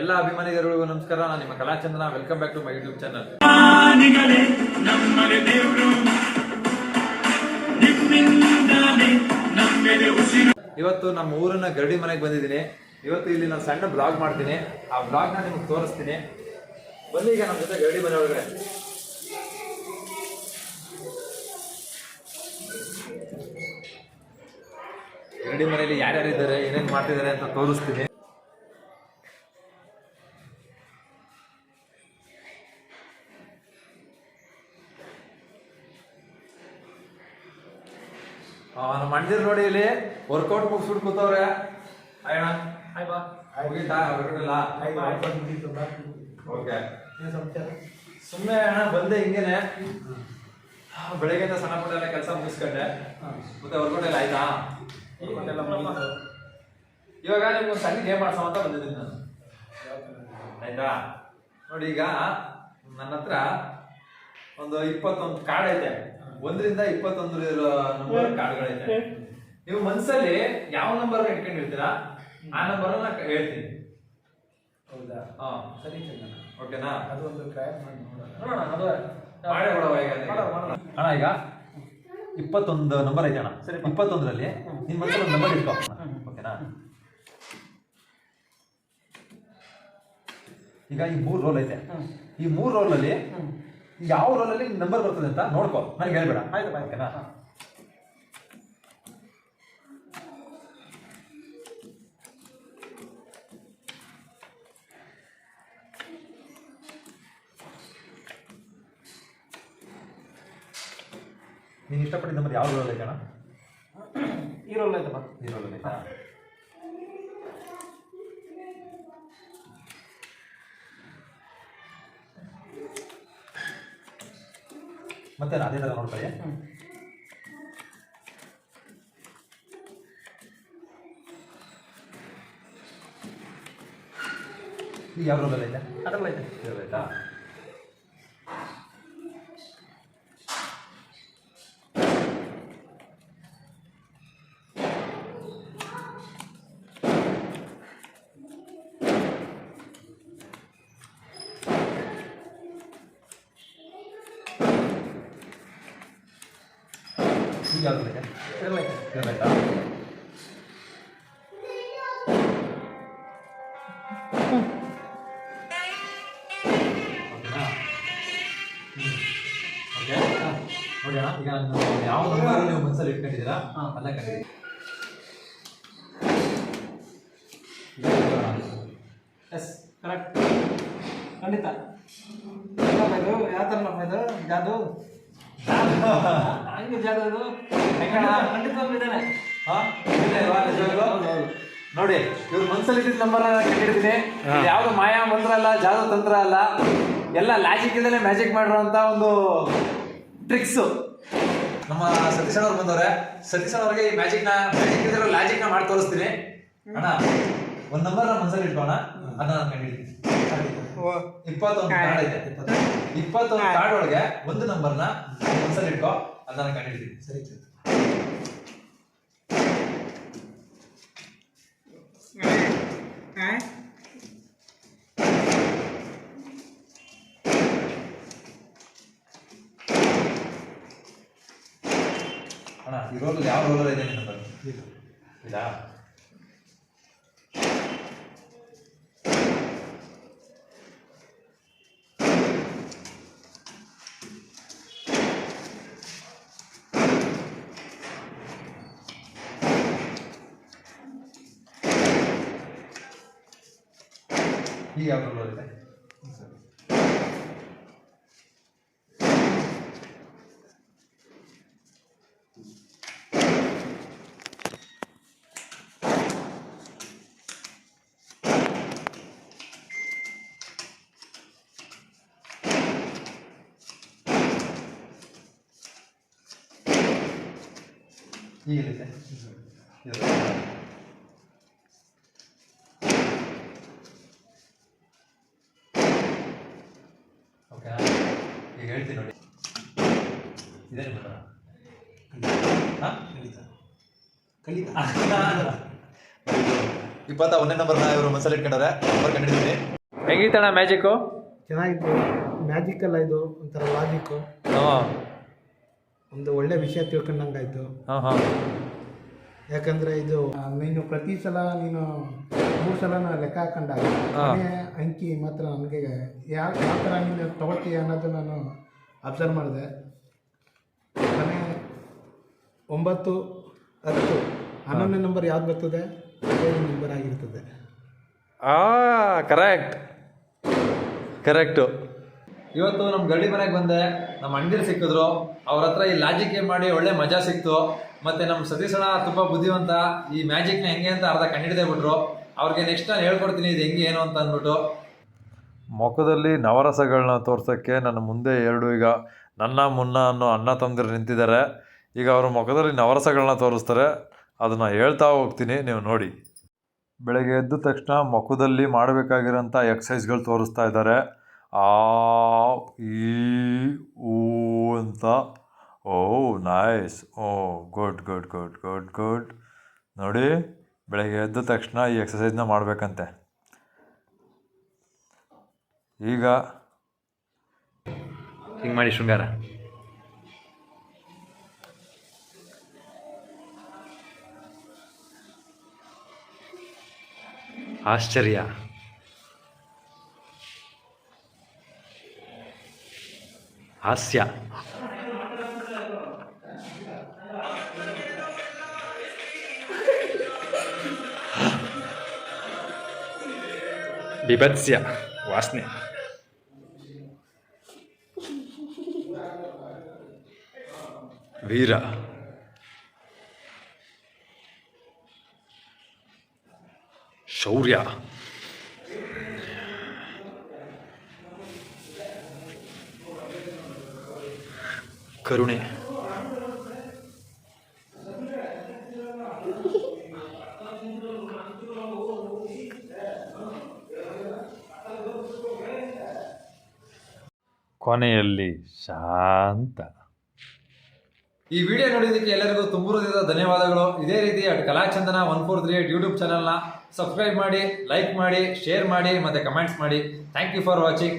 ಎಲ್ಲ ಅಭಿಮಾನಿಗಳಿಗೂ ನಮಸ್ಕಾರ. ನಾನು ನಿಮ್ಮ Kalachandana. Welcome back to my YouTube channel ಇವತ್ತು ನಮ್ಮ ಊರನ್ನ ಗರಡಿ ಮನೆಗೆ ಬಂದಿದ್ದೀನಿ. ಇವತ್ತು ಇಲ್ಲಿ ನಾನು ಸಣ್ಣ ಬ್ಲಾಗ್ ಮಾಡ್ತೀನಿ. ಆ ಬ್ಲಾಗ್ನ ನಿಮ್ಗೆ ತೋರಿಸ್ತೀನಿ. ಬನ್ನಿ ಈಗ ನಮ್ಮ ಜೊತೆ ಗರಡಿ ಮನೆ ಒಳಗಡೆ. ಗರಡಿ ಮನೆಯಲ್ಲಿ ಯಾರ್ಯಾರಿದ್ದಾರೆ ಏನೇನು ಮಾಡ್ತಿದ್ದಾರೆ ಅಂತ ತೋರಿಸ್ತೀನಿ. ನಮ್ಮ ಅಣ್ಣದಿರು ನೋಡಿ ಇಲ್ಲಿ ವರ್ಕೌಟ್ ಮುಗಿಸ್ಬಿಟ್ಟು ಕೂತವ್ರೆ. ಅಯ್ಯಣ ಹಾಯ್ ಬಾ. ಹೊರಗಡೆಲ್ಲ? ಓಕೆ ಸುಮ್ಮನೆ ಅಣ್ಣ ಬಂದೆ ಹಿಂಗೇನೆ. ಬೆಳಗ್ಗೆಯಿಂದ ಸಣ್ಣ ಪುಟ್ಟ ಎಲ್ಲ ಕೆಲಸ ಮುಗಿಸ್ಕೊಂಡೆ. ಮತ್ತೆ ವರ್ಕೌಟ್ ಎಲ್ಲ ಆಯ್ತಾ? ಇವಾಗ ನಿಮ್ಗೆ ಒಂದು ಸಣ್ಣ ಗೇಮ್ ಆಡ್ಸೋ ಅಂತ ಬಂದಿದ್ದೀನಿ ನಾನು. ಆಯ್ತಾ? ನೋಡಿ ಈಗ ನನ್ನ ಹತ್ರ ಒಂದು ಇಪ್ಪತ್ತೊಂದು ಕಾರ್ಡ್ ಐತೆ. ಒಂದರಿಂದ ಇಪ್ಪತ್ತೊಂದು ನಂಬರ್ ಕಾರ್ಡ್ಗಳಿದೆ ನೀವು ಮನ್ಸಲ್ಲಿ ಯಾವ ನಂಬರ್ ಇಟ್ಕೊಂಡಿರ್ತೀರಾ? ಆ ನಂಬರ್ ಹೇಳ್ತೀನಿ. ಹೌದಾ? ಹಾ. ಸರಿ ಚಂದನ ಓಕೆನಾ? ಅದು ಒಂದು ಟ್ರೈ ಮಾಡಿ ನೋಡೋಣ. ಅದು ಮಾಡೇ ಕೊಡವ ಈಗ. ಅಣ್ಣ ಈಗ ಇಪ್ಪತ್ತೊಂದು ನಂಬರ್ ಐತೆ ಅಣ್ಣ. ಸರಿ. ಇಪ್ಪತ್ತೊಂದರಲ್ಲಿ ನಿನ್ ಮನಸ್ಸಲ್ಲಿ ಒಂದು ನಂಬರ್ ಇಟ್ಕೋ. ಓಕೆನಾ? ಈಗ ಈ ಮೂರು ರೋಲ್ ಐತೆ. ಈ ಮೂರು ರೋಲಲ್ಲಿ. ಯಾವ ರೋಲಲ್ಲಿ ನಂಬರ್ ಬರ್ತದೆ ಅಂತ ನೋಡ್ಕೋ. ನನಗೆ ಹೇಳ್ಬೇಡ. ಆಯ್ತು ಓಕೆನಾ. ನೀನು ಇಷ್ಟಪಟ್ಟಿದ್ದ ನಂಬರ್ ಯಾವ ರೋಲ್ ಐತೆ ಅಣ್ಣ? ಈ ರೋಲ್ ಬಾ ಈ ರೋಲ್ ಐತಾ. ಮತ್ತೆ ಅದೇ ಥರ ನೋಡ್ಕೊಳ್ಳಿ. ಯಾವ ರೋಗ ಇದೆ? ಅದ್ರಲ್ಲಿ ಇದೆ. ಆಯ್ತಾ ಯಾವ ನಂಬರ್ ನೀವು ಮನಸ್ಸಲ್ಲಿ ಇಟ್ಕೊಂಡಿದ್ದೀರಾ ಹಾ. ಕಂಡಿದ್ದೀರಿ ಎಸ್ ಕರೆಕ್ಟ್ ಖಂಡಿತ ಯಾವ ಥರ ನಮ್ಮ ಇದು ಜಾದು ಹಂಗೆ ಇದ್ದಾನೆ ನೋಡಿ ಇವ್ರ ಮನ್ಸಲ್ಲಿ ಇದ್ದಿದ್ದ ನಂಬರ್ ಕಂಡಿರ್ತೀನಿ ಯಾವ್ದು ಮಾಯಾ ಮಂತ್ರ ಅಲ್ಲ ಜಾದು ತಂತ್ರ ಅಲ್ಲ ಎಲ್ಲ ಲಾಜಿಕ್ ಇಂದಲೇ ಮ್ಯಾಜಿಕ್ ಮಾಡಿರುವಂತ ಒಂದು ಟ್ರಿಕ್ಸ್ ನಮ್ಮ ಸತೀಶ್ ಅವ್ರು ಬಂದವ್ರೆ. ಸತೀಶ್ ಅವ್ರಿಗೆ ಈ ಮ್ಯಾಜಿಕ್ನ ಮ್ಯಾಜಿಕ್ ಇದ್ರೆ ಲಾಜಿಕ್ನ ಮಾಡಿ ತೋರಿಸ್ತೀನಿ. ಅಣ್ಣ ಒಂದ್ ನಂಬರ್ ನಮ್ಮ ಮನ್ಸಲ್ಲಿ ಇಟ್ಕೋಣ ಅದನ್ನ ನಾನು ಕಂಡಿದ್ದೀನಿ ಇಪ್ಪತ್ತೊಂದು ಕಾರ್ಡ್ ಐತೆ ಇಪ್ಪತ್ತೊಂದು. ಕಾರ್ಡ್ ಒಳಗೆ ಒಂದು ನಂಬರ್ನ ಮನ್ಸಲ್ಲಿ ಇಟ್ಕೋ ಅದನ್ನ ಕಂಡಿದ್ದೀನಿ ಸರಿ ಚಂದ ಅಣ್ಣ ಈ ರೋಲ್ ಯಾವ ರೋಲರ್ ಇದೆ ನಿನ್ನ ನಂಬರ್ ಇದಾ ಈಗ ಯಾವ ರೋಲರ್ ಇದೆ ಈಗಲಿದೆ ಓಕೆ ಈಗ ಹೇಳ್ತೀನಿ ನೋಡಿ. ಇದೇ ನಿಮ್ಮ ಹಾಂ? ಖಂಡಿತ. ಖಂಡಿತ. ಇಪ್ಪತ್ತ ಒಂದನೇ ನಂಬರ್ ಇವರು ಮನಸ್ಸಲ್ಲಿ ಇಟ್ಕೊಂಡಾರೆ ನಂಬರ್ ಕಂಡಿದ್ದೀನಿ ಹೆಂಗಿತ್ತಣ್ಣ ಮ್ಯಾಜಿಕ್ಕು ಚೆನ್ನಾಗಿತ್ತು. ಮ್ಯಾಜಿಕ್ ಅಲ್ಲ ಇದು ಒಂಥರ ಲಾಜಿಕ್ಕು ಹಾಂ. ಒಂದು ಒಳ್ಳೆ ವಿಷಯ ತಿಳ್ಕೊಂಡಂಗಾಯ್ತು. ಹಾಂ ಹಾಂ. ಯಾಕಂದ್ರೆ ಇದು ಆ, ನೀನು ಪ್ರತಿ ಸಲ ನೀನು ಮೂರು ಸಲ ಲೆಕ್ಕ ಹಾಕೊಂಡಾಗ ಕೊನೆಯ ಅಂಕಿ ಮಾತ್ರ ನನಗೆ ಯಾವ ಯಾವ ಥರ ನೀನು ತಗೊಳ್ತೀಯ ಅನ್ನೋದು ನಾನು ಅಬ್ಸರ್ವ್ ಮಾಡಿದೆ. ಕೊನೆ ಒಂಬತ್ತು ಹತ್ತು. ಹನ್ನೊಂದನೇ ನಂಬರ್ ಯಾವ್ದು ಬರ್ತದೆ? ಅದೇ ನಂಬರ್ ಆಗಿರ್ತದೆ. ಆ ಕರೆಕ್ಟ್ ಕರೆಕ್ಟು ಇವತ್ತು ನಮ್ಮ ಗಡಿ ಮನೆಗೆ ಬಂದೆ. ನಮ್ಮ ಅಂಡಿರ್ ಸಿಕ್ಕಿದ್ರು. ಅವ್ರ ಹತ್ರ ಈ ಲಾಜಿಕ್ ಗೇಮ್ ಮಾಡಿ ಒಳ್ಳೆ ಮಜಾ ಸಿಕ್ತು. ಮತ್ತೆ ನಮ್ಮ ಸತೀಶಣ ತುಂಬ ಬುದ್ಧಿವಂತ. ಈ ಮ್ಯಾಜಿಕ್ನ ಹೆಂಗೆ ಅಂತ ಅರ್ಧ ಕಂಡಿಡ್ದೇ ಬಿಟ್ರು. ಅವ್ರಿಗೆ ನೆಕ್ಸ್ಟ್ ನಾನು ಹೇಳ್ಕೊಡ್ತೀನಿ ಇದು ಹೆಂಗೆ ಏನು ಅಂತ ಅಂದ್ಬಿಟ್ಟು. ಮುಖದಲ್ಲಿ ನವರಸಗಳನ್ನ ತೋರ್ಸೋಕ್ಕೆ ನನ್ನ ಮುಂದೆ ಎರಡು ಈಗ ನನ್ನ ಮುನ್ನ ಅನ್ನೋ ಅಣ್ಣ ತಮ್ಮದಿರು ನಿಂತಿದ್ದಾರೆ. ಈಗ ಅವರು ಮುಖದಲ್ಲಿ ನವರಸಗಳನ್ನ ತೋರಿಸ್ತಾರೆ. ಅದನ್ನು ಹೇಳ್ತಾ ಹೋಗ್ತೀನಿ, ನೀವು ನೋಡಿ. ಬೆಳಗ್ಗೆ ಎದ್ದ ತಕ್ಷಣ ಮುಖದಲ್ಲಿ ಮಾಡಬೇಕಾಗಿರೋಂಥ ಎಕ್ಸಸೈಸ್ಗಳು ತೋರಿಸ್ತಾ ಇದ್ದಾರೆ. ಆ, ಈ, ಊ ಅಂತ. ಓ, ನೈಸ್. ಓ, good good good good good. ನೋಡಿ, ಬೆಳಗ್ಗೆ ಎದ್ದ ತಕ್ಷಣ ಈ ಎಕ್ಸಸೈಸ್ನ ಮಾಡಬೇಕಂತೆ. ಈಗ ಹಿಂಗೆ ಮಾಡಿ ಶೃಂಗಾರ. ಆಶ್ಚರ್ಯ. ಹಾಸ್ಯ. ಬಿಭತ್ಸ್ಯ. ವಾಸನೆ. ವೀರ. ಶೌರ್ಯ. ಕರುಣೆ. ಕೊನೆಯಲ್ಲಿ ಶಾಂತ. ಈ ವಿಡಿಯೋ ನೋಡಿದ್ದಕ್ಕೆ ಎಲ್ಲರಿಗೂ ತುಂಬ ಹೃದಯದ ಧನ್ಯವಾದಗಳು. ಇದೇ ರೀತಿ at Kalachandana one four three eight YouTube ಚಾನಲ್ನ ಸಬ್ಸ್ಕ್ರೈಬ್ ಮಾಡಿ ಲೈಕ್ ಮಾಡಿ ಶೇರ್ ಮಾಡಿ ಮತ್ತು ಕಮೆಂಟ್ಸ್ ಮಾಡಿ. Thank you for watching